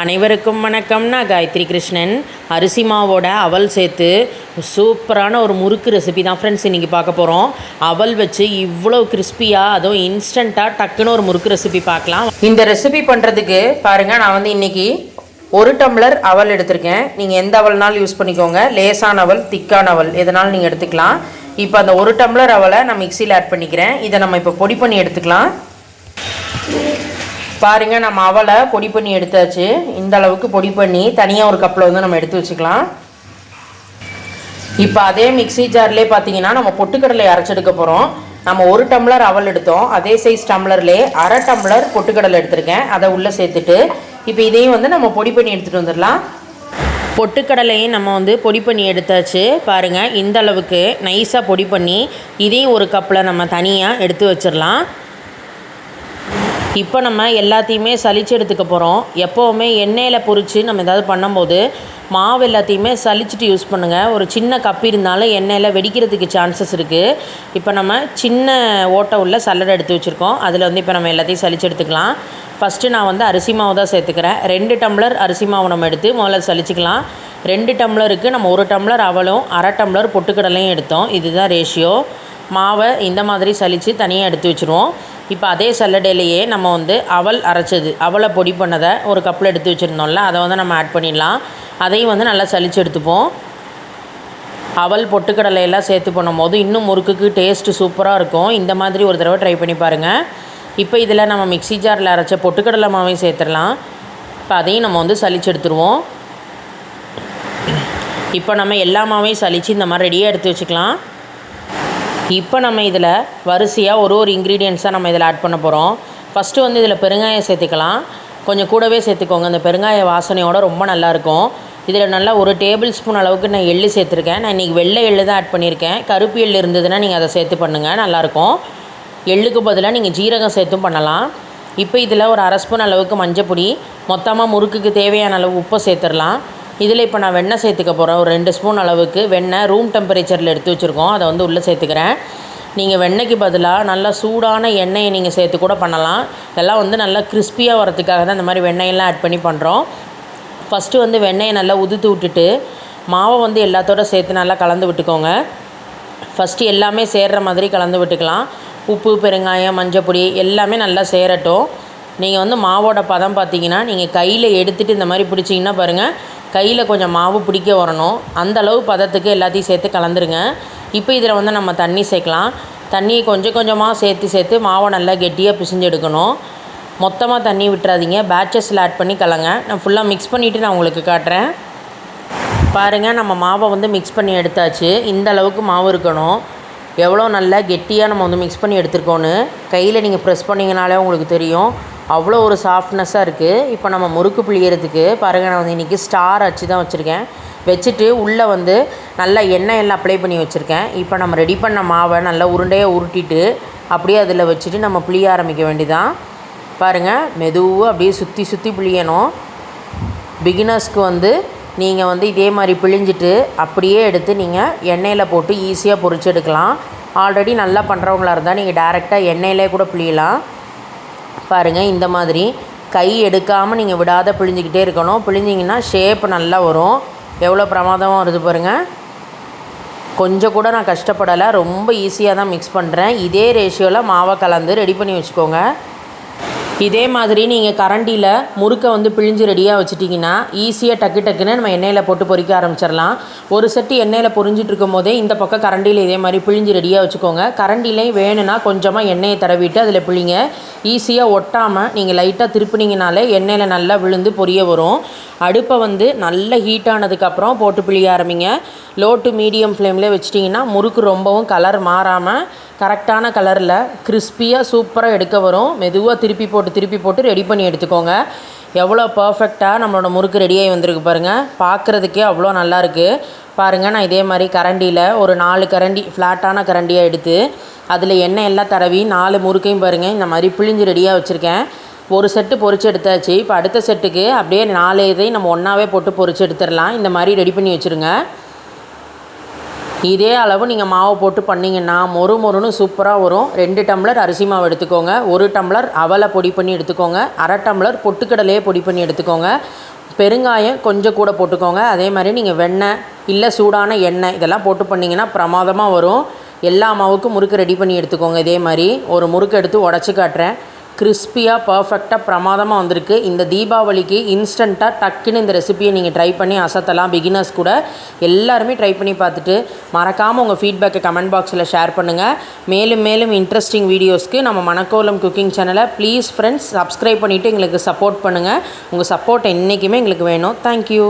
அனைவருக்கும் வணக்கம். நான் காயத்ரி கிருஷ்ணன். அரிசி மாவோட அவல் சேர்த்து சூப்பரான ஒரு முறுக்கு ரெசிபி தான் ஃப்ரெண்ட்ஸ் இன்றைக்கி பார்க்க போகிறோம் அவல் வச்சு இவ்வளோ கிறிஸ்பியாக அதுவும் இன்ஸ்டண்ட்டாக டக்குன்னு ஒரு முறுக்கு ரெசிபி பார்க்கலாம். இந்த ரெசிபி பண்ணுறதுக்கு பாருங்கள் நான் வந்து இன்றைக்கி ஒரு டம்ளர் அவல் எடுத்திருக்கேன். நீங்கள் எந்த அவல்னாலும் யூஸ் பண்ணிக்கோங்க. லேசான அவல் திக்கான அவல் எதனாலும் நீங்கள் எடுத்துக்கலாம். இப்போ அந்த ஒரு டம்ளர் அவலை நான் மிக்சியில் ஆட் பண்ணிக்கிறேன். இதை நம்ம இப்போ பொடி பண்ணி எடுத்துக்கலாம். பாருங்கள் நம்ம அவலை பொடி பண்ணி எடுத்தாச்சு. இந்த அளவுக்கு பொடி பண்ணி தனியாக ஒரு கப்பில் வந்து நம்ம எடுத்து வச்சுக்கலாம். இப்போ அதே மிக்ஸி ஜார்லேயே பார்த்தீங்கன்னா நம்ம பொட்டுக்கடலை அரைச்செடுக்க போகிறோம் நம்ம ஒரு டம்ளர் அவல் எடுத்தோம். அதே சைஸ் டம்ளர்லேயே அரை டம்ளர் பொட்டுக்கடலை எடுத்திருக்கேன். அதை உள்ளே சேர்த்துட்டு இப்போ இதையும் வந்து நம்ம பொடி பண்ணி எடுத்துகிட்டு வந்துடலாம். பொட்டுக்கடலையும் நம்ம வந்து பொடி பண்ணி எடுத்தாச்சு. பாருங்கள் இந்த அளவுக்கு நைஸாக பொடி பண்ணி இதையும் ஒரு கப்பில் நம்ம தனியாக எடுத்து வச்சிடலாம். இப்போ நம்ம எல்லாத்தையுமே சலிச்சு எடுத்துக்க போகிறோம் எப்போவுமே எண்ணெயில் பொறிச்சு நம்ம ஏதாவது பண்ணும்போது மாவு எல்லாத்தையுமே சலிச்சுட்டு யூஸ் பண்ணுங்கள் ஒரு சின்ன கப்பி இருந்தாலும் எண்ணெயில் வெடிக்கிறதுக்கு சான்சஸ் இருக்குது இப்போ நம்ம சின்ன ஓட்டை உள்ள சல்லடை எடுத்து வச்சுருக்கோம். அதில் வந்து இப்போ நம்ம எல்லாத்தையும் சலிச்சு எடுத்துக்கலாம். ஃபஸ்ட்டு நான் வந்து அரிசி மாவு தான் சேர்த்துக்கிறேன். ரெண்டு டம்ளர் அரிசி மாவு நம்ம எடுத்து முதல்ல சலிச்சுக்கலாம் ரெண்டு டம்ளருக்கு நம்ம ஒரு டம்ளர் அவளும் அரை டம்ளர் பொட்டுக்கடலையும் எடுத்தோம். இதுதான் ரேஷியோ மாவை இந்த மாதிரி சலித்து தனியாக எடுத்து வச்சுருவோம். இப்போ அதே சல்லடையிலையே நம்ம வந்து அவல் அரைச்சது அவலை பொடி பண்ணதை ஒரு கப்பில் எடுத்து வச்சுருந்தோம்ல அதை வந்து நம்ம ஆட் பண்ணிடலாம். அதையும் வந்து நல்லா சளிச்சு எடுத்துப்போம். அவல் பொட்டுக்கடலையெல்லாம் சேர்த்து பண்ணும்போது இன்னும் முறுக்குக்கு டேஸ்ட்டு சூப்பராக இருக்கும். இந்த மாதிரி ஒரு தடவை ட்ரை பண்ணி பாருங்கள் இப்போ இதில் நம்ம மிக்ஸி ஜாரில் அரைச்ச பொட்டுக்கடலை மாவையும் சேர்த்துடலாம். இப்போ அதையும் நம்ம வந்து சளிச்சு எடுத்துருவோம். இப்போ நம்ம எல்லா மாவையும் சலித்து இந்த மாதிரி ரெடியாக எடுத்து வச்சுக்கலாம். இப்போ நம்ம இதில் வரிசையாக ஒரு ஒரு இன்க்ரீடியன்ஸாக நம்ம இதில் ஆட் பண்ண போகிறோம். ஃபஸ்ட்டு வந்து இதில் பெருங்காயம் சேர்த்துக்கலாம். கொஞ்சம் கூடவே சேர்த்துக்கோங்க. அந்த பெருங்காய வாசனையோட ரொம்ப நல்லாயிருக்கும் இதில் நல்லா ஒரு டேபிள் ஸ்பூன் அளவுக்கு நான் எள்ளு சேர்த்துருக்கேன். நான் இன்றைக்கி வெள்ளை எள்ளு தான் ஆட் பண்ணியிருக்கேன். கருப்பு எள்ளு இருந்ததுன்னா நீங்கள் அதை சேர்த்து பண்ணுங்கள் நல்லாயிருக்கும். எள்ளுக்கு பதிலாக நீங்கள் ஜீரகம் சேர்த்தும் பண்ணலாம். இப்போ இதில் ஒரு அரை ஸ்பூன் அளவுக்கு மஞ்சப்பொடி. மொத்தமாக முறுக்குக்கு தேவையான அளவு உப்பை சேர்த்துடலாம். இதில் இப்போ நான் வெண்ணெய் சேர்த்துக்க போகிறேன் ஒரு ரெண்டு ஸ்பூன் அளவுக்கு வெண்ணெய் ரூம் டெம்பரேச்சரில் எடுத்து வச்சுருக்கோம். அதை வந்து உள்ளே சேர்த்துக்கிறேன். நீங்கள் வெண்ணெய்க்கு பதிலாக நல்லா சூடான எண்ணெயை நீங்கள் சேர்த்து கூட பண்ணலாம். இதெல்லாம் வந்து நல்லா கிறிஸ்பியாக வரதுக்காக தான் இந்த மாதிரி வெண்ணெயெல்லாம் ஆட் பண்ணி பண்ணுறோம் ஃபஸ்ட்டு வந்து வெண்ணெயை நல்லா உதுத்து விட்டுட்டு மாவை வந்து எல்லாத்தோட சேர்த்து நல்லா கலந்து விட்டுக்கோங்க. ஃபஸ்ட்டு எல்லாமே சேர்கிற மாதிரி கலந்து விட்டுக்கலாம். உப்பு பெருங்காயம் மஞ்சப்பொடி எல்லாமே நல்லா சேரட்டும். நீங்கள் வந்து மாவோட பதம் பார்த்தீங்கன்னா நீங்கள் கையில் எடுத்துகிட்டு இந்த மாதிரி பிடிச்சிங்கன்னா பாருங்கள் கையில் கொஞ்சம் மாவு பிடிக்க வரணும். அந்த அளவு பதத்துக்கு எல்லாத்தையும் சேர்த்து கலந்துருங்க. இப்போ இதில் வந்து நம்ம தண்ணி சேர்க்கலாம். தண்ணியை கொஞ்சம் கொஞ்சமாக சேர்த்து சேர்த்து மாவை நல்லா கெட்டியாக பிசிஞ்செடுக்கணும் மொத்தமாக தண்ணி விட்டுறாதீங்க. பேட்சஸில் ஆட் பண்ணி கலங்க. நான் ஃபுல்லாக மிக்ஸ் பண்ணிவிட்டு நான் உங்களுக்கு காட்டுறேன். பாருங்கள் நம்ம மாவை வந்து மிக்ஸ் பண்ணி எடுத்தாச்சு. இந்த அளவுக்கு மாவு இருக்கணும். எவ்வளோ நல்லா கெட்டியாக நம்ம வந்து மிக்ஸ் பண்ணி எடுத்துருக்கோன்னு கையில் நீங்கள் ப்ரெஸ் பண்ணிங்கனாலே உங்களுக்கு தெரியும். அவ்வளோ ஒரு சாஃப்ட்னஸ்ஸாக இருக்குது இப்போ நம்ம முறுக்கு புளியறதுக்கு பாருங்கள் நான் வந்து இன்றைக்கி ஸ்டார் அச்சு தான் வச்சுருக்கேன். வச்சுட்டு உள்ளே வந்து நல்லா எண்ணெய் எல்லாம் அப்ளை பண்ணி வச்சுருக்கேன். இப்போ நம்ம ரெடி பண்ண மாவை நல்லா உருண்டையாக உருட்டிட்டு அப்படியே அதில் வச்சுட்டு நம்ம புளிய ஆரம்பிக்க வேண்டியதான் பாருங்கள் மெதுவாக அப்படியே சுற்றி சுற்றி புளியணும் பிகினர்ஸ்க்கு வந்து நீங்கள் வந்து இதே மாதிரி பிழிஞ்சிட்டு அப்படியே எடுத்து நீங்கள் எண்ணெயில் போட்டு ஈஸியாக பொறிச்சு எடுக்கலாம். ஆல்ரெடி நல்லா பண்ணுறவங்களா இருந்தால் நீங்கள் டேரெக்டாக எண்ணெயிலே கூட பிழியலாம். பாருங்கள் இந்த மாதிரி கை எடுக்காமல் நீங்கள் விடாத பிழிஞ்சிக்கிட்டே இருக்கணும். பிழிஞ்சிங்கன்னா ஷேப் நல்லா வரும். எவ்வளோ பிரமாதமாக வருது பாருங்கள் கொஞ்சம் கூட நான் கஷ்டப்படலை. ரொம்ப ஈஸியாக தான் மிக்ஸ் பண்ணுறேன் இதே ரேஷியோவில் மாவை கலந்து ரெடி பண்ணி வச்சுக்கோங்க. இதே மாதிரி நீங்கள் கரண்டியில் முறுக்கை வந்து பிழிஞ்சு ரெடியாக வச்சுட்டிங்கன்னா ஈஸியாக டக்கு டக்குன்னு நம்ம எண்ணெயில் போட்டு பொரிக்க ஆரம்பிச்சிடலாம். ஒரு செட்டு எண்ணெயில் பொரிஞ்சிட்டு இருக்கும் போதே இந்த பக்கம் கரண்டியில் இதே மாதிரி பிழிஞ்சு ரெடியாக வச்சுக்கோங்க. கரண்டிலையும் வேணும்னா கொஞ்சமாக எண்ணெயை தடவிட்டு அதில் பிழிங்க. ஈஸியாக ஒட்டாமல் நீங்கள் லைட்டாக திருப்பினீங்கனாலே எண்ணெயில் நல்லா விழுந்து பொரிய வரும். அடுப்பை வந்து நல்ல ஹீட் ஆனதுக்கப்புறம் போட்டு பிழிய ஆரம்பிங்க. லோ டு மீடியம் ஃப்ளேமில் வச்சிட்டிங்கன்னா முறுக்கு ரொம்பவும் கலர் மாறாமல் கரெக்டான கலரில் கிறிஸ்பியாக சூப்பராக எடுக்க வரும். மெதுவாக திருப்பி போட்டு திருப்பி போட்டு ரெடி பண்ணி எடுத்துக்கோங்க. எவ்வளோ பர்ஃபெக்டாக நம்மளோட முறுக்கு ரெடியாகி வந்திருக்கு பாருங்கள் பார்க்குறதுக்கே அவ்வளோ நல்லாயிருக்கு பாருங்கள் நான் இதே மாதிரி கரண்டியில் ஒரு நாலு கரண்டி ஃப்ளாட்டான கரண்டியாக எடுத்து அதில் எண்ணெய் எல்லாம் தடவி நாலு முறுக்கையும் பாருங்கள் இந்த மாதிரி பிழிஞ்சு ரெடியாக வச்சுருக்கேன். ஒரு செட்டு பொறிச்சு எடுத்தாச்சு. இப்போ அடுத்த செட்டுக்கு அப்படியே நாலு இதையும் நம்ம ஒன்றாவே போட்டு பொறிச்சு எடுத்துடலாம். இந்த மாதிரி ரெடி பண்ணி வச்சுருங்க. இதே அளவு நீங்கள் மாவு போட்டு பண்ணிங்கன்னா மொறு மொறுன்னு சூப்பராக வரும். ரெண்டு டம்ளர் அரிசி மாவு எடுத்துக்கோங்க. ஒரு டம்ளர் அவலை பொடி பண்ணி எடுத்துக்கோங்க. அரை டம்ளர் பொட்டுக்கடலையே பொடி பண்ணி எடுத்துக்கோங்க. பெருங்காயம் கொஞ்சம் கூட போட்டுக்கோங்க. அதே மாதிரி நீங்கள் வெண்ணெய் இல்லை சூடான எண்ணெய் இதெல்லாம் போட்டு பண்ணிங்கன்னா பிரமாதமாக வரும். எல்லா மாவுக்கும் முறுக்கு ரெடி பண்ணி எடுத்துக்கோங்க. இதே மாதிரி ஒரு முறுக்கு எடுத்து உடச்சி காட்டுறேன். கிறிஸ்பியாக பர்ஃபெக்டாக பிரமாதமாக வந்திருக்கு. இந்த தீபாவளிக்கு இன்ஸ்டண்ட்டாக டக்குன்னு இந்த ரெசிபியை நீங்கள் ட்ரை பண்ணி அசத்தலாம். பிகினர்ஸ் கூட எல்லாருமே ட்ரை பண்ணி பார்த்துட்டு மறக்காமல் உங்கள் ஃபீட்பேக்கை கமெண்ட் பாக்ஸில் ஷேர் பண்ணுங்கள் மேலும் மேலும் இன்ட்ரெஸ்டிங் வீடியோஸ்க்கு நம்ம மணக்கோலம் குக்கிங் சேனலை ப்ளீஸ் ஃப்ரெண்ட்ஸ் சப்ஸ்கிரைப் பண்ணிவிட்டு எங்களுக்கு சப்போர்ட் பண்ணுங்கள் உங்கள் சப்போர்ட் என்றைக்குமே எங்களுக்கு வேணும். தேங்க்யூ